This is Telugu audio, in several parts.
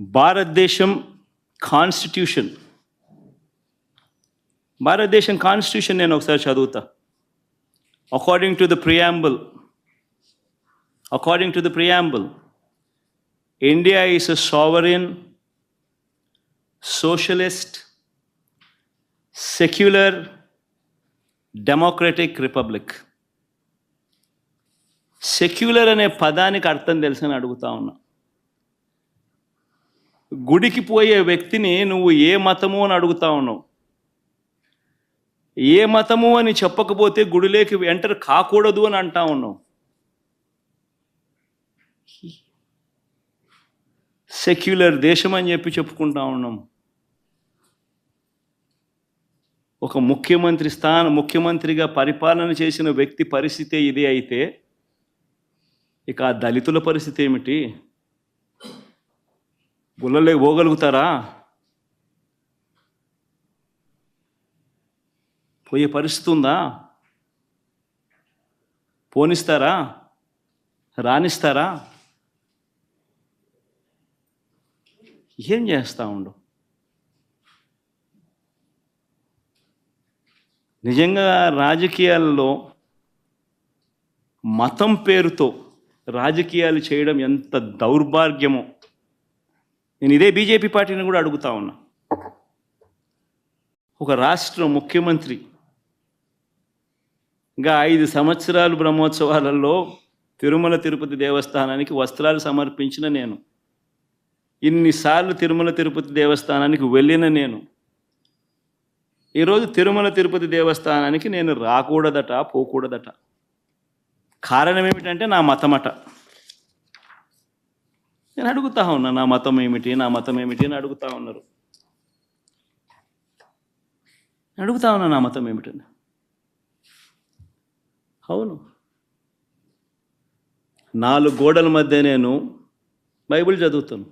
భారతదేశం కాన్స్టిట్యూషన్. భారతదేశం కాన్స్టిట్యూషన్ నేను ఒకసారి చదువుతా. According to the preamble according to the preamble India is a sovereign socialist secular democratic republic secular అనే పదానికి అర్థం తెలుసని అడుగుతా ఉన్నా. గుడికి పోయే వ్యక్తిని నువ్వు ఏ మతము అని అడుగుతా ఉన్నావు? ఏ మతము అని చెప్పకపోతే గుడిలోకి ఎంటర్ కాకూడదు అని అంటా ఉన్నావు. సెక్యులర్ దేశం అని చెప్పి చెప్పుకుంటా ఉన్నాం. ఒక ముఖ్యమంత్రి స్థానం ముఖ్యమంత్రిగా పరిపాలన చేసిన వ్యక్తి పరిస్థితి ఇదే అయితే ఇక ఆ దళితుల పరిస్థితి ఏమిటి? గుళ్ళలోకి పోగలుగుతారా? పోయే పరిస్థితి ఉందా? పోనిస్తారా? రాణిస్తారా ఏం చేస్తా ఉండు? నిజంగా రాజకీయాల్లో మతం పేరుతో రాజకీయాలు చేయడం ఎంత దౌర్భాగ్యమో. నేను ఇదే బీజేపీ పార్టీని కూడా అడుగుతా ఉన్నా. ఒక రాష్ట్ర ముఖ్యమంత్రి ఇంకా ఐదు సంవత్సరాలు బ్రహ్మోత్సవాలలో తిరుమల తిరుపతి దేవస్థానానికి వస్త్రాలు సమర్పించిన నేను. ఇన్నిసార్లు తిరుమల తిరుపతి దేవస్థానానికి వెళ్ళిన నేను. ఈరోజు తిరుమల తిరుపతి దేవస్థానానికి నేను రాకూడదట పోకూడదట. కారణం ఏమిటంటే నా మతమట. నేను అడుగుతా ఉన్నా నా మతం ఏమిటి నా మతం ఏమిటి అని అడుగుతా ఉన్నారు. నేను అడుగుతా ఉన్నా నా మతం ఏమిటని అవును. నాలుగు గోడల మధ్య నేను బైబిల్ చదువుతాను.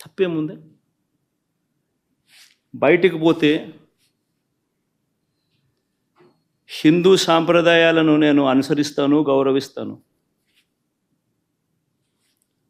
తప్పేముంది? బయటికి పోతే హిందూ సాంప్రదాయాలను నేను అనుసరిస్తాను గౌరవిస్తాను.